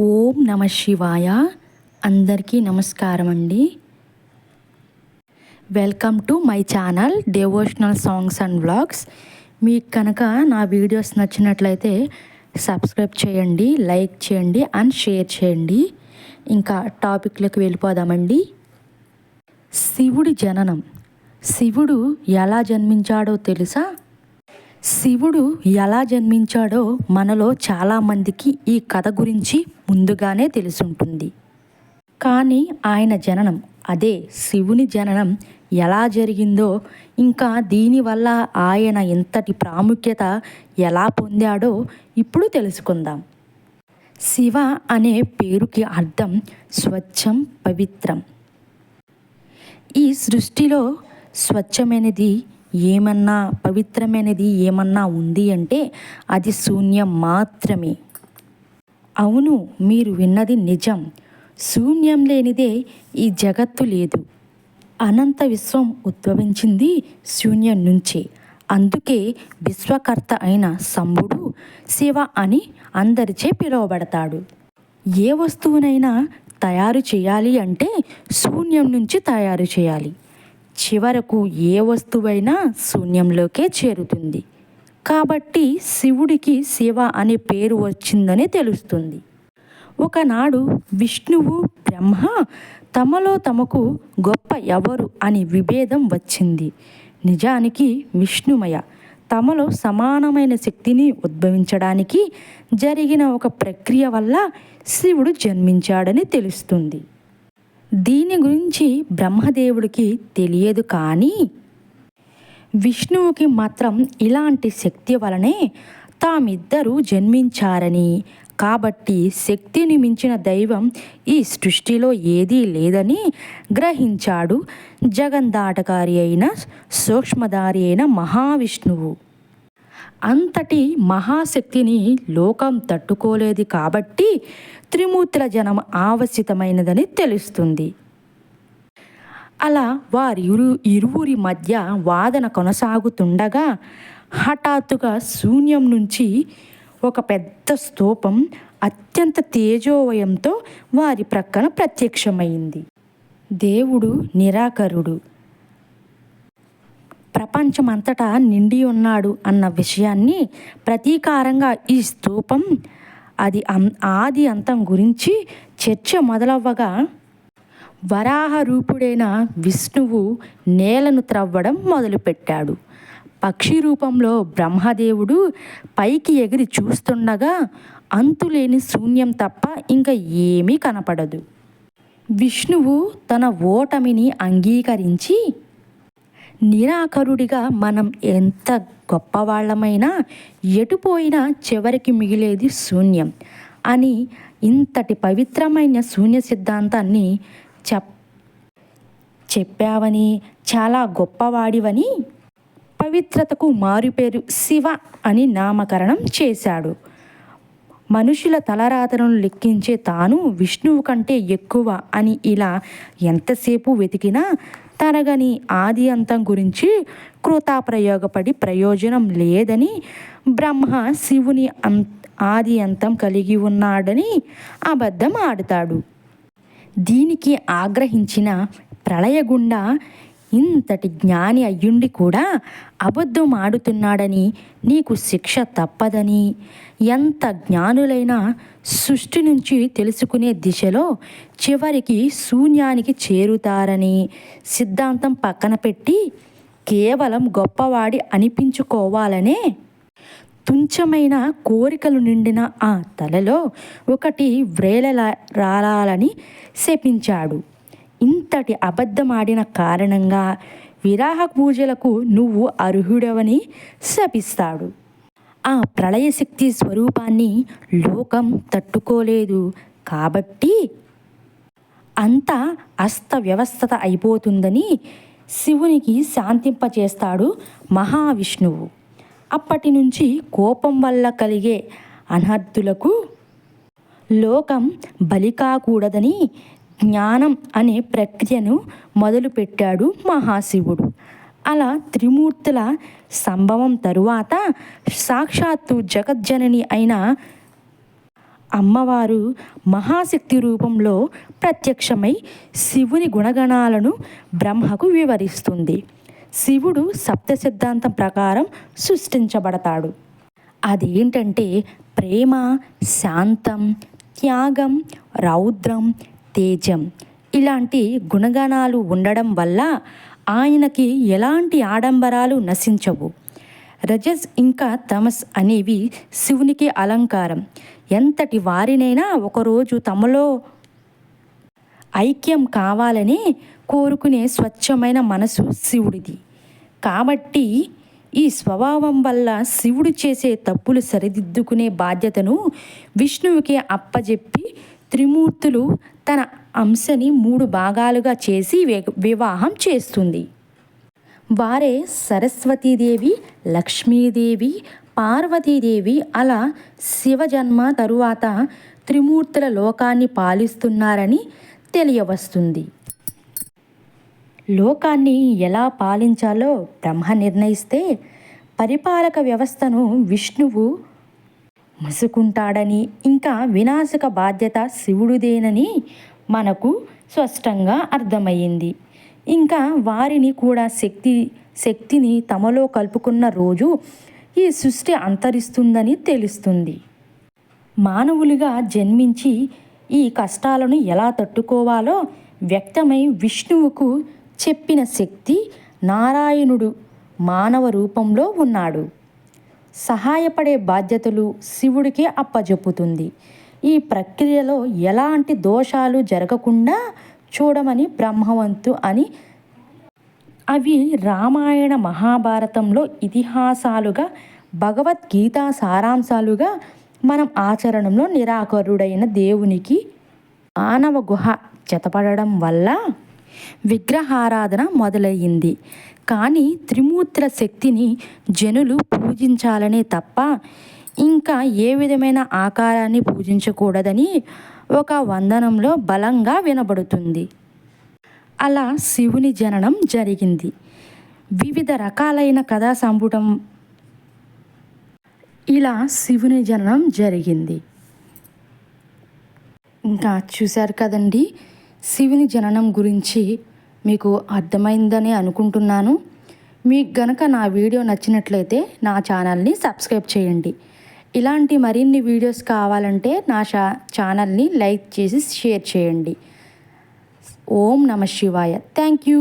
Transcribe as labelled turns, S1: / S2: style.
S1: ఓం నమ శివాయ. అందరికీ నమస్కారం అండి welcome to my channel devotional songs and vlogs మీకు కనుక నా వీడియోస్ నచ్చినట్లయితే సబ్స్క్రైబ్ చేయండి లైక్ చేయండి అండ్ షేర్ చేయండి. ఇంకా టాపిక్లోకి వెళ్ళిపోదామండి. శివుడి జననం. శివుడు ఎలా జన్మించాడో తెలుసా? శివుడు ఎలా జన్మించాడో మనలో చాలామందికి ఈ కథ గురించి ముందుగానే తెలుసుంటుంది. కానీ ఆయన జననం అదే శివుని జననం ఎలా జరిగిందో ఇంకా దీనివల్ల ఆయన ఇంతటి ప్రాముఖ్యత ఎలా పొందాడో ఇప్పుడు తెలుసుకుందాం. శివ అనే పేరుకి అర్థం స్వచ్ఛం పవిత్రం. ఈ సృష్టిలో స్వచ్ఛమైనది ఏమన్నా పవిత్రమైనది ఏమన్నా ఉంది అంటే అది శూన్యం మాత్రమే. అవును మీరు విన్నది నిజం. శూన్యం లేనిదే ఈ జగత్తు లేదు. అనంత విశ్వం ఉద్భవించింది శూన్యం నుంచే. అందుకే విశ్వకర్త అయిన శంభుడు శివ అని అందరిచే పిలువబడతాడు. ఏ వస్తువునైనా తయారు చేయాలి అంటే శూన్యం నుంచి తయారు చేయాలి. చివరకు ఏ వస్తువైనా శూన్యంలోకే చేరుతుంది. కాబట్టి శివుడికి శివ అనే పేరు వచ్చిందని తెలుస్తుంది. ఒకనాడు విష్ణువు బ్రహ్మ తమలో తమకు గొప్ప ఎవరు అని విభేదం వచ్చింది. నిజానికి విష్ణుమయ తమలో సమానమైన శక్తిని ఉద్భవించడానికి జరిగిన ఒక ప్రక్రియ వల్ల శివుడు జన్మించాడని తెలుస్తుంది. దీని గురించి బ్రహ్మదేవుడికి తెలియదు కానీ విష్ణువుకి మాత్రం ఇలాంటి శక్తి వలనే తామిద్దరూ జన్మించారని. కాబట్టి శక్తిని మించిన దైవం ఈ సృష్టిలో ఏదీ లేదని గ్రహించాడు జగందాటకారి అయిన సూక్ష్మధారి అయిన మహావిష్ణువు. అంతటి మహాశక్తిని లోకం తట్టుకోలేదు కాబట్టి త్రిమూర్తుల జనం ఆవశ్యతమైనదని తెలుస్తుంది. అలా వారిరు ఇరువురి మధ్య వాదన కొనసాగుతుండగా హఠాత్తుగా శూన్యం నుంచి ఒక పెద్ద స్తూపం అత్యంత తేజోవయంతో వారి ప్రక్కన ప్రత్యక్షమైంది. దేవుడు నిరాకరుడు. ప్రపంచమంతటా నిండి ఉన్నాడు అన్న విషయాన్ని ప్రతీకారంగా ఈ స్తూపం అది ఆది అంతం గురించి చర్చ మొదలవ్వగా వరాహ రూపుడైన విష్ణువు నేలను త్రవ్వడం మొదలుపెట్టాడు. పక్షి రూపంలో బ్రహ్మదేవుడు పైకి ఎగిరి చూస్తుండగా అంతులేని శూన్యం తప్ప ఇంకా ఏమీ కనపడదు. విష్ణువు తన ఓటమిని అంగీకరించి నిరాకరుడిగా మనం ఎంత గొప్పవాళ్ళమైనా ఎటుపోయినా చివరికి మిగిలేది శూన్యం అని ఇంతటి పవిత్రమైన శూన్య సిద్ధాంతాన్ని చెప్ చెప్పావని చాలా గొప్పవాడివని పవిత్రతకు మారుపేరు శివ అని నామకరణం చేశాడు. మనుషుల తలరాతలను లెక్కించే తాను విష్ణువు కంటే ఎక్కువ అని ఇలా ఎంతసేపు వెతికినా తరగని ఆది అంతం గురించి కృతాప్రయోగపడి ప్రయోజనం లేదని బ్రహ్మ శివుని అం ఆది అంతం కలిగి ఉన్నాడని అబద్ధం ఆడతాడు. దీనికి ఆగ్రహించిన ప్రళయగుండ ఇంతటి జ్ఞాని అయ్యుండి కూడా అబద్ధం ఆడుతున్నాడని నీకు శిక్ష తప్పదని. ఎంత జ్ఞానులైనా సృష్టి నుంచి తెలుసుకునే దిశలో చివరికి శూన్యానికి చేరుతారని సిద్ధాంతం పక్కన పెట్టి కేవలం గొప్పవాడి అనిపించుకోవాలనే తుంచమైన కోరికలు నిండిన ఆ తలలో ఒకటి వ్రేల రాలాలని శపించాడు. ఇంతటి అబద్ధమాడిన కారణంగా విరాహ పూజలకు నువ్వు అర్హుడవని శపిస్తాడు. ఆ ప్రళయశక్తి స్వరూపాన్ని లోకం తట్టుకోలేదు కాబట్టి అంతా అస్తవ్యవస్థత అయిపోతుందని శివునికి శాంతింపచేస్తాడు మహావిష్ణువు. అప్పటి నుంచి కోపం వల్ల కలిగే అనర్థులకు లోకం బలి కాకూడదని జ్ఞానం అనే ప్రక్రియను మొదలుపెట్టాడు మహాశివుడు. అలా త్రిమూర్తుల సంభవం తరువాత సాక్షాత్తు జగజ్జనని అయిన అమ్మవారు మహాశక్తి రూపంలో ప్రత్యక్షమై శివుని గుణగణాలను బ్రహ్మకు వివరిస్తుంది. శివుడు సప్త సిద్ధాంతం ప్రకారం సృష్టించబడతాడు. అదేంటంటే ప్రేమ శాంతం త్యాగం రౌద్రం తేజం. ఇలాంటి గుణగణాలు ఉండడం వల్ల ఆయనకి ఎలాంటి ఆడంబరాలు నశించవు. రజస్ ఇంకా తమస్ అనేవి శివునికి అలంకారం. ఎంతటి వారినైనా ఒకరోజు తమలో ఐక్యం కావాలని కోరుకునే స్వచ్ఛమైన మనసు శివుడిది. కాబట్టి ఈ స్వభావం వల్ల శివుడు చేసే తప్పులు సరిదిద్దుకునే బాధ్యతను విష్ణువుకి అప్పజెప్పి త్రిమూర్తులు తన అంశని మూడు భాగాలుగా చేసి వివాహం చేస్తుంది. వారే సరస్వతీదేవి లక్ష్మీదేవి పార్వతీదేవి అలా శివజన్మ తరువాత త్రిమూర్తుల లోకాన్ని పాలిస్తున్నారని తెలియవస్తుంది. లోకాన్ని ఎలా పాలించాలో బ్రహ్మ నిర్ణయిస్తే పరిపాలక వ్యవస్థను విష్ణువు మసుకుంటాడని ఇంకా వినాశక బాధ్యత శివుడిదేనని మనకు స్పష్టంగా అర్థమయ్యింది. ఇంకా వారిని కూడా శక్తి శక్తిని తమలో కలుపుకున్న రోజు ఈ సృష్టి అంతరిస్తుందని తెలుస్తుంది. మానవులుగా జన్మించి ఈ కష్టాలను ఎలా తట్టుకోవాలో వ్యక్తమై విష్ణువుకు చెప్పిన శక్తి నారాయణుడు మానవ రూపంలో ఉన్నాడు. సహాయపడే బాధ్యతలు శివుడికే అప్పజెప్పుతుంది. ఈ ప్రక్రియలో ఎలాంటి దోషాలు జరగకుండా చూడమని బ్రహ్మవంతు అని అవి రామాయణ మహాభారతంలో ఇతిహాసాలుగా భగవద్గీత సారాంశాలుగా మనం ఆచరణలో నిరాకరుడైన దేవునికి మానవ గుహ చెతపడడం వల్ల విగ్రహారాధన మొదలయ్యింది. కానీ త్రిమూర్తుల శక్తిని జనులు పూజించాలనే తప్ప ఇంకా ఏ విధమైన ఆకారాన్ని పూజించకూడదని ఒక వందనంలో బలంగా వినబడుతుంది. అలా శివుని జననం జరిగింది. వివిధ రకాలైన కథా సంపుటం ఇలా శివుని జననం జరిగింది. ఇంకా చూశారు కదండి? శివుని జననం గురించి మీకు అర్థమైందని అనుకుంటున్నాను. మీకు గనక నా వీడియో నచ్చినట్లయితే నా ఛానల్ని సబ్స్క్రైబ్ చేయండి. ఇలాంటి మరిన్ని వీడియోస్ కావాలంటే నా షా ఛానల్ని లైక్ చేసి షేర్ చేయండి. ఓం నమ శివాయ. Thank you.